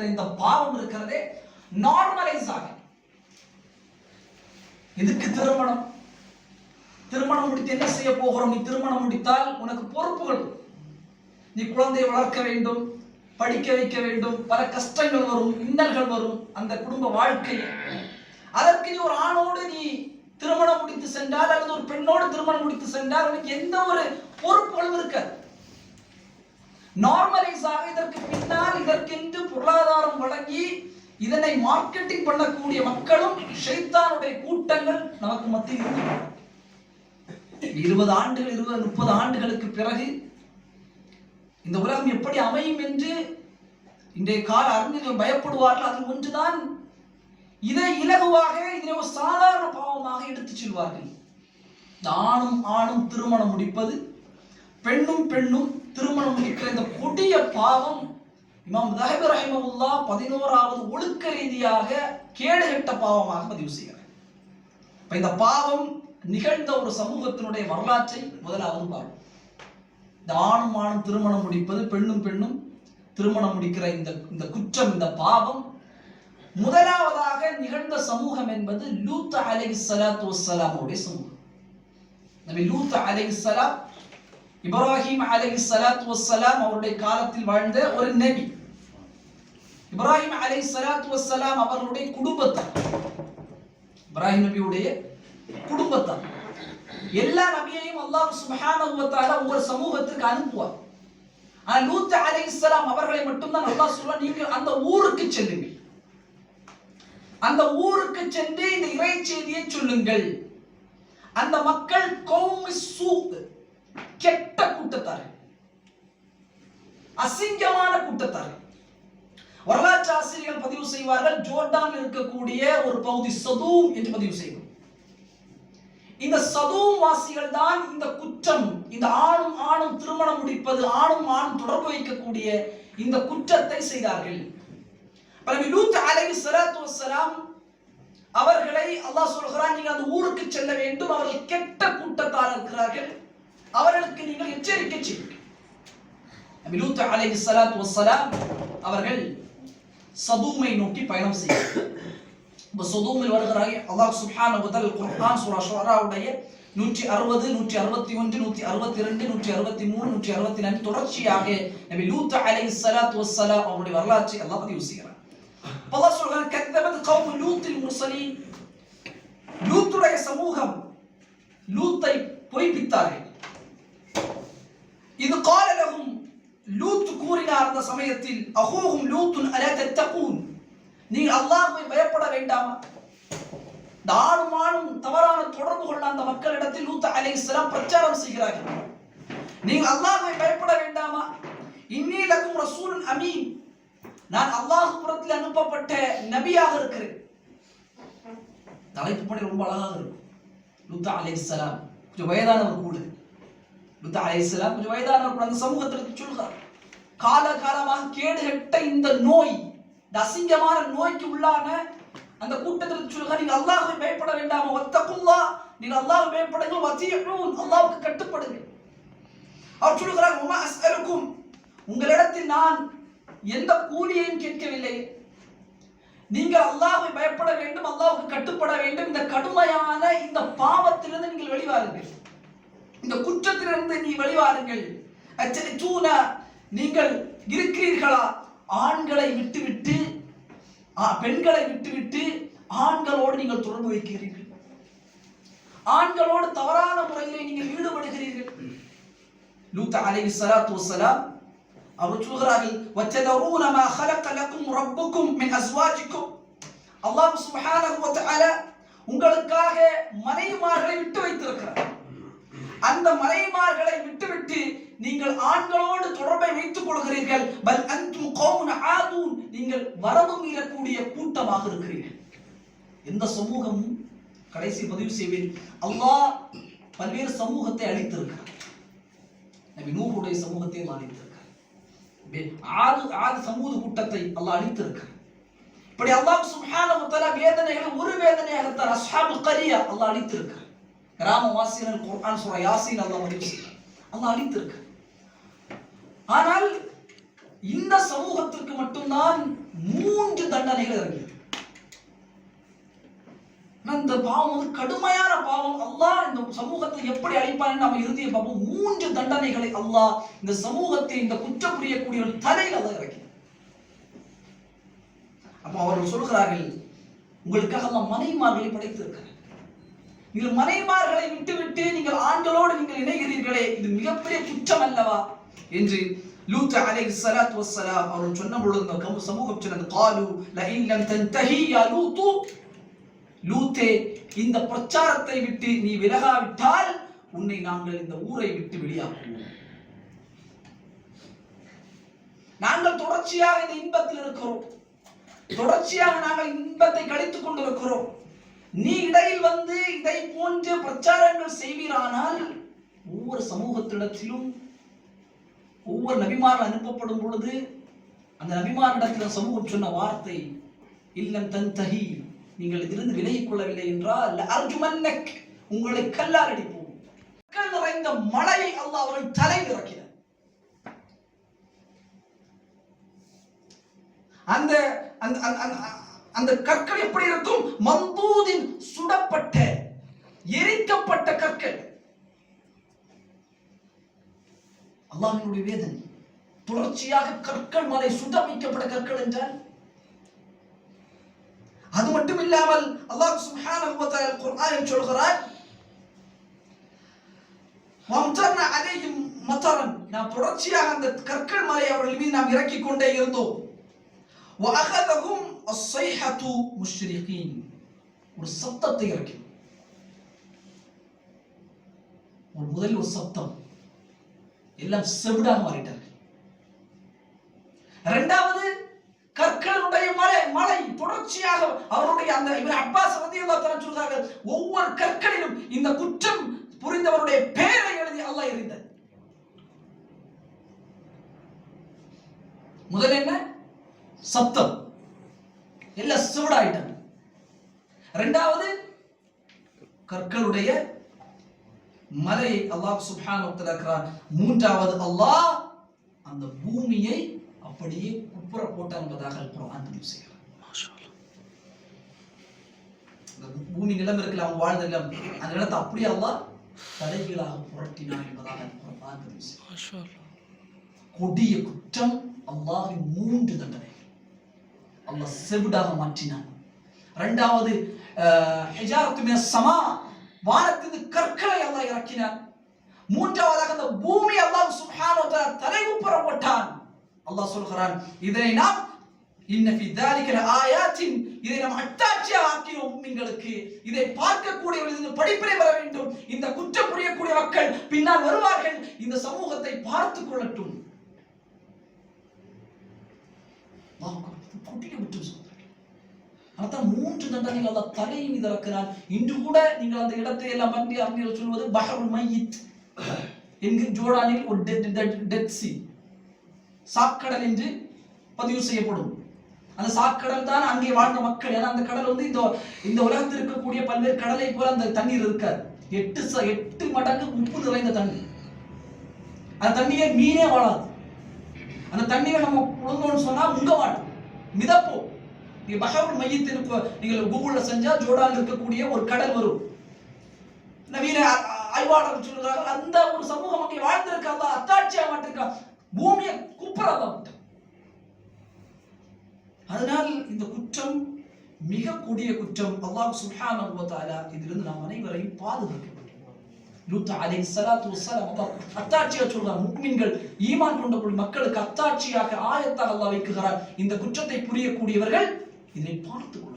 என்கிற இந்த பாவம் இருக்கிறதே நார்மலைஸ் ஆகும் இதுக்கு திருமணம். திருமணம் முடித்து என்ன செய்ய போகிறோம்? நீ திருமணம் முடித்தால் உனக்கு பொறுப்புகள். நீ குழந்தையை வளர்க்க வேண்டும் படிக்க வைக்க வேண்டும் பல கஷ்டங்கள் வரும் இன்னல்கள் வரும் அந்த குடும்ப வாழ்க்கை. அதற்கு நீ ஒரு ஆணோடு நீ திருமணம் முடித்து சென்றால் அல்லது ஒரு பெண்ணோடு திருமணம் முடித்து சென்றால் உனக்கு எந்த ஒரு பொறுப்புகளும் இருக்காது. நார்மலைஸ் ஆக இதற்கு பின்னால் இதற்கென்று பொருளாதாரம் வழங்கி இதனை மார்க்கெட்டிங் பண்ணக்கூடிய மக்களும் ஷைத்தானுடைய கூட்டங்கள் நமக்கு மத்தியில் இருக்கிறது. இருபது ஆண்டுகள் இருபது முப்பது ஆண்டுகளுக்கு பிறகு இந்த உலகம் எப்படி அமையும் என்று இன்றைய கால அறிஞர்கள் பயப்படுவார்கள் அதில் ஒன்றுதான் இதை இலகுவாக இதனை ஒரு சாதாரண பாவமாக எடுத்துச் செல்வார்கள் ஆணும் ஆணும் திருமணம் முடிப்பது பெண்ணும் பெண்ணும் திருமணம் முடிக்கிற இந்த கொடிய பாவம் இமாம் தஹிப் ரஹிமவுல்லா பதினோராவது ஒழுக்க ரீதியாக கேடுகட்ட பாவமாக பதிவு செய்கிறார். இப்போ இந்த பாவம் நிகழ்ந்த ஒரு சமூகத்தினுடைய வரலாற்றை முதலாவது பார்ப்போம். இந்த ஆணும் ஆணும் திருமணம் முடிப்பது பெண்ணும் பெண்ணும் திருமணம் முடிக்கிற இந்த இந்த குற்றம் இந்த பாவம். முதலாவதாக நிகழ்ந்த சமூகம் என்பது லூத் அலை ஸலாத்து வஸ்ஸலாமுடைய சமூகம். நபி லூத் அலை ஸலாம் இப்ராஹிம் அலஹி சலாத் வசலாம் அவருடைய காலத்தில் வாழ்ந்த ஒரு நபி. இப்ராஹிம் அலைஹி சலாத் வசலாம் அவர்களுடைய குடும்பத்தார். இப்ராஹிம் நபியுடைய குடும்பத்தார். எல்லா நபியையும் அல்லாஹ் சுப்ஹானஹு ஒவ்வொரு சமூகத்திற்கு அனுப்புவார். ஆனால் லூத் இஸ்லாம் அவர்களை மட்டும்தான் அல்லாஹ் சொல்ல நீங்க அந்த ஊருக்கு செல்லுங்கள் அந்த ஊருக்கு சென்று இந்த இறை செய்தியை சொல்லுங்கள். அந்த மக்கள் கௌமி சூக் கெட்ட கூட்டத்தார். அசிங்கமான கூட்டத்தார். வரலாற்று ஆசிரியர்கள் பதிவு செய்வார்கள் ஜோர்டான் இருக்கக்கூடிய ஒரு பகுதி சதூம் என்று பதிவு செய்வோம். இந்த சதூம் வாசிகள் தான் இந்த குற்றம் இந்த ஆணும் ஆணும் திருமணம் முடிப்பது ஆணும் ஆணும் தொடர்பு வைக்கக்கூடிய இந்த குற்றத்தை செய்தார்கள். பரவி லூத் அலைஹி அவர்களை அல்லாஹ் சொல்கிறான் நீங்கள் அந்த ஊருக்கு செல்ல வேண்டும் அவர்கள் கெட்ட கூட்டத்தார் இருக்கிறார்கள். அவர்களுக்கு நீங்கள் எச்சரிக்கை செய்யுங்கள். நபி லூத் அலைஹி ஸலாத்து வஸ்ஸலாம் அவர்கள் சதூமை நோக்கி பயணம் செய்கிறார்கள் இப்போ சொதூமில் வருகிறார்கள் அல்லாஹ் சுப்ஹானஹு வ தஆலா குர்ஆன் சூரா ஷுராவுடைய நூற்றி அறுபது நூற்றி அறுபத்தி ஒன்று நூற்றி அறுபத்தி ரெண்டு நூற்றி அறுபத்தி மூணு நூற்றி அறுபத்தி நான்கு தொடர்ச்சியாக நபி லூத் அலை சலாத் வசலாம் அவருடைய வரலாற்றை எல்லாம் பதிவு செய்கிறார். அல்லாஹ் சொல்கிறார் கத்தபத் கௌம் லூத்தில் முர்சலீன். லூத்துடைய சமூகம் லூத்தை பொய்ப்பித்தார்கள். இது காலலகும் லூத்து லூத் கூறினார் அந்த சமயத்தில் அஹூஹும் லூத்துன் அலா தத்தகூன். நீங்கள் அல்லாஹ்வை பயப்பட வேண்டாமா? இந்த ஆளும் தவறான தொடர்பு கொள்ள அந்த மக்களிடத்தில் லூத் அலைஹிஸ்ஸலாம் பிரச்சாரம் செய்கிறார்கள். நீங்கள் அல்லாஹ்வை பயப்பட வேண்டாமா? இன்னி லகும் ரசூலன் அமீன். நான் அல்லாஹ் புறத்தில் அனுப்பப்பட்ட நபியாக இருக்கிறேன். தலைப்பு பணி ரொம்ப அழகாக இருக்கும். லூத்தா அலை இஸ்லாம் கொஞ்சம் வயதானவர் கூடுது லுத்தா அலைஹிஸ்ஸலாம் கொஞ்சம் வயதான கூட அந்த சமூகத்திற்கு சொல்கிறார் கால காலமாக கேடுகட்ட இந்த நோய் இந்த அசிங்கமான நோய்க்கு உள்ளான அந்த கூட்டத்திற்கு சொல்கிறார் நீங்க அல்லாஹை பயப்பட வேண்டாம். ஒத்தக்குல்லா நீங்க அல்லாஹ் பயப்படுங்கள். வசியும் அல்லாவுக்கு கட்டுப்படுங்கள். அவர் சொல்கிறார் உமா அஸ்அலுக்கும் உங்களிடத்தில் நான் எந்த கூலியையும் கேட்கவில்லை. நீங்கள் அல்லாஹை பயப்பட வேண்டும் அல்லாவுக்கு கட்டுப்பட வேண்டும். இந்த கடுமையான இந்த பாவத்திலிருந்து நீங்கள் வெளிவாருங்கள். இந்த குற்றத்திலிருந்து நீ வெளிவாருங்கள் அச்சரித்தூன நீங்கள் இருக்கிறீர்களா ஆண்களை விட்டுவிட்டு ஆ, பெண்களை விட்டுவிட்டு ஆண்களோடு நீங்கள் தொடர்பு வைக்கிறீர்கள் ஆண்களோடு தவறான முறையிலே நீங்கள் ஈடுபடுகிறீர்கள் லூத் அலைஹி ஸலாத்து வஸ்ஸலாம் அவர் சொல்கிறார்கள் வத்ததரூன மா خلق لكم ربكم من ازواجكم அல்லாஹ் சுப்ஹானஹு வ தஆலா உங்களுக்காக மனைவிமார்களை விட்டு வைத்திருக்கிறார் அந்த மலைமார்களை விட்டுவிட்டு நீங்கள் ஆண்களோடு தொடர்பை வைத்துக் கொள்கிறீர்கள். பல் அந்து கௌமுன் ஆதூன். நீங்கள் வரம்பு மீறக்கூடிய கூட்டமாக இருக்கிறீர்கள். எந்த சமூகமும் கடைசி பதிவு செய்வேன். அல்லாஹ் பல்வேறு சமூகத்தை அழித்திருக்கிறார் நபி நூறுடைய சமூகத்தை அல்லாஹ் அழித்திருக்கிறார் ஆது சமூக கூட்டத்தை அல்லாஹ் அழித்திருக்கிறார் இப்படி அல்லாஹ் சுப்ஹானஹு வ தஆலா வேதனைகளை ஒரு வேதனையாகத்தான் அஸ்ஹாபுல் கரியா அல்லாஹ் அழித்திருக்கிறார் கிராமவாசிகள் குர்ஆன் சூரா யாசீன் அல்லாஹ் வந்து செய்கிறார். அல்லாஹ் அழித்திருக்கிறார் ஆனால் இந்த சமூகத்திற்கு மட்டும்தான் மூன்று தண்டனைகள் இறங்கியது. இந்த பாவம் வந்து கடுமையான பாவம். அல்லாஹ் இந்த சமூகத்தை எப்படி அழிப்பான் நம்ம இறுதிய பாவம் மூன்று தண்டனைகளை அல்லாஹ் இந்த சமூகத்தை இந்த குற்றம் புரியக்கூடிய ஒரு தலையில் அல்லாஹ் இறக்கி அப்ப அவர்கள் சொல்கிறார்கள் உங்களுக்காக அல்லாஹ் மனைமார்களை படைத்திருக்கிறார் நீங்கள் மனைமார்களை விட்டுவிட்டு நீங்கள் ஆண்களோடு நீங்கள் இணைகிறீர்களே இது மிகப்பெரிய குற்றம் அல்லவா என்று லூத் அலைஹி ஸலாத்து வஸ்ஸலாம் அவர்கள் சொன்ன பொழுது இந்த சமூகம் சொன்னது காலு லஇன் லம் தன்தஹி யா லூத்து. லூத்தே இந்த பிரச்சாரத்தை விட்டு நீ விலகாவிட்டால் உன்னை நாங்கள் இந்த ஊரை விட்டு வெளியாக்குவோம். நாங்கள் தொடர்ச்சியாக இந்த இன்பத்தில் இருக்கிறோம். தொடர்ச்சியாக நாங்கள் இன்பத்தை கழித்துக் கொண்டிருக்கிறோம். நீ இடையில் வந்து இதை போன்ற பிரச்சாரங்கள் செய்வீரானால் ஒவ்வொரு சமூகத்திடத்திலும் ஒவ்வொரு நபிமார்கள் அனுப்பப்படும் பொழுது அந்த நபிமாரிடத்தில் சமூகம் சொன்ன வார்த்தை இல்லம் தன்தஹி நீங்கள் இதிலிருந்து விலகிக் கொள்ளவில்லை என்றால் அர்ஜுமன்னக் உங்களை கல்லால் அடிப்போம் மக்கள் நிறைந்த மழையை அல்லாஹ் அவர்கள் தலை இறக்கினார் அந்த அந்த அந்த கற்கள் எப்படி இருக்கும்? மந்தூதின் சுடப்பட்ட எரிக்கப்பட்ட கற்கள். அல்லாஹினுடைய வேதனை. தொடர்ச்சியாக கற்கள் மலை சுதமிக்கப்பட்ட கற்கள் என்றால்? அது மட்டும் இல்லாமல் அல்லாஹ் சுப்ஹானஹு வ தஆலா குர்ஆனில் சொல்கிறார் வம்தர்னா அலைஹிம் மத்தரன் நாம் தொடர்ச்சியாக அந்த கற்கள் மலை அவர்கள் மீது நாம் இறக்கி கொண்டே இருந்தோம். வஅகதஹும் அஸ்ஸைஹத்து முஷ்ரிகீன் ஒரு சத்தத்தை இறக்கிடும் ஒரு முதல் ஒரு சத்தம் எல்லாம் செவிடாக மாறிட்டார்கள் இரண்டாவது கற்களுடைய மலை மலை தொடர்ச்சியாக அவருடைய அந்த இவர் அப்பாஸ் வந்து எல்லாம் சொல்றாங்க. ஒவ்வொரு கற்களிலும் இந்த குற்றம் புரிந்தவருடைய பெயரை எழுதி அல்லாஹ் எறிந்தது முதல் என்ன? சத்தம். எல்லாம் சிவடாயிட்டாங்க ரெண்டாவது கற்களுடைய மலையை அல்லாஹ் இருக்கிறார் மூன்றாவது அல்லாஹ் அந்த பூமியை அப்படியே குப்புற போட்டான் என்பதாக குர்ஆன் பதிவு செய்கிறார் பூமி நிலம் இருக்கல அவன் வாழ்ந்த நிலம் அந்த நிலத்தை அப்படியே அல்லாஹ் தலைகீழாக புரட்டினான் என்பதாக குர்ஆன் பதிவு செய்கிறார் கொடிய குற்றம் அல்லாஹின் மூன்று தண்டனை. அல்லாஹ் செவிடாக மாற்றினான். ரெண்டாவது ஹெஜாரத்துமே சமா வானத்தின் கற்களை அல்லாஹ் இறக்கினான். மூன்றாவதாக அந்த பூமி அல்லாஹ் சுப்ஹானஹு வ தஆலா அல்லாஹ் சொல்கிறான் இதை நாம் இதை நாம் அட்டாட்சியாக ஆக்கினோம் உங்களுக்கு. இதை பார்க்கக்கூடியவர்கள் இதில் வர வேண்டும். இந்த குற்றம் புரியக்கூடிய மக்கள் பின்னால் வருவார்கள். இந்த சமூகத்தை பார்த்துக் கொள்ளட்டும். குட்டியை விட்டு அதான் மூன்று தண்டனைகள் அல்ல தலை மீது இறக்கிறான். இன்று கூட நீங்கள் அந்த இடத்தை எல்லாம் பற்றி அறிஞர்கள் சொல்வது பஹருல் மையித். என்கிற ஜோர்டானில் ஒரு டெட் சி சாக்கடல் என்று பதிவு செய்யப்படும். அந்த சாக்கடல் தான் அங்கே வாழ்ந்த மக்கள். ஏன்னா அந்த கடல் வந்து இந்த இந்த உலகத்தில் இருக்கக்கூடிய பல்வேறு கடலை போல அந்த தண்ணீர் இருக்காது. எட்டு ச- எட்டு மடங்கு உப்பு நிறைந்த தண்ணி அந்த தண்ணியே மீனே வாழாது. அந்த தண்ணியை நம்ம உழந்தோம்னு சொன்னா முங்க மாட்டோம் மிதப்போம் நீங்க பஹருல் மையத்தின் நீங்கள் கூகுள்ல செஞ்சா ஜோர்டானில் இருக்கக்கூடிய ஒரு கடல் வரும். நவீன ஆய்வாளர் ஆ- அந்த ஒரு சமூகம் அங்கே வாழ்ந்திருக்காங்க அத்தாட்சியா மாட்டிருக்கா பூமியை குப்புறதா அதனால் இந்த குற்றம் மிக கொடிய குற்றம். அல்லாஹ் சுஹான் வ இதிலிருந்து நாம் அனைவரையும் பாதுகாக்க லூத் அலை சலாத்து வஸ்ஸலாம் அத்தாட்சியாக சொல்றார் முக்மின்கள் ஈமான் கொண்ட மக்களுக்கு அத்தாட்சியாக ஆயத்தால் அல்லா வைக்குகிறார் இந்த குற்றத்தை புரியக்கூடியவர்கள் இதை பார்த்து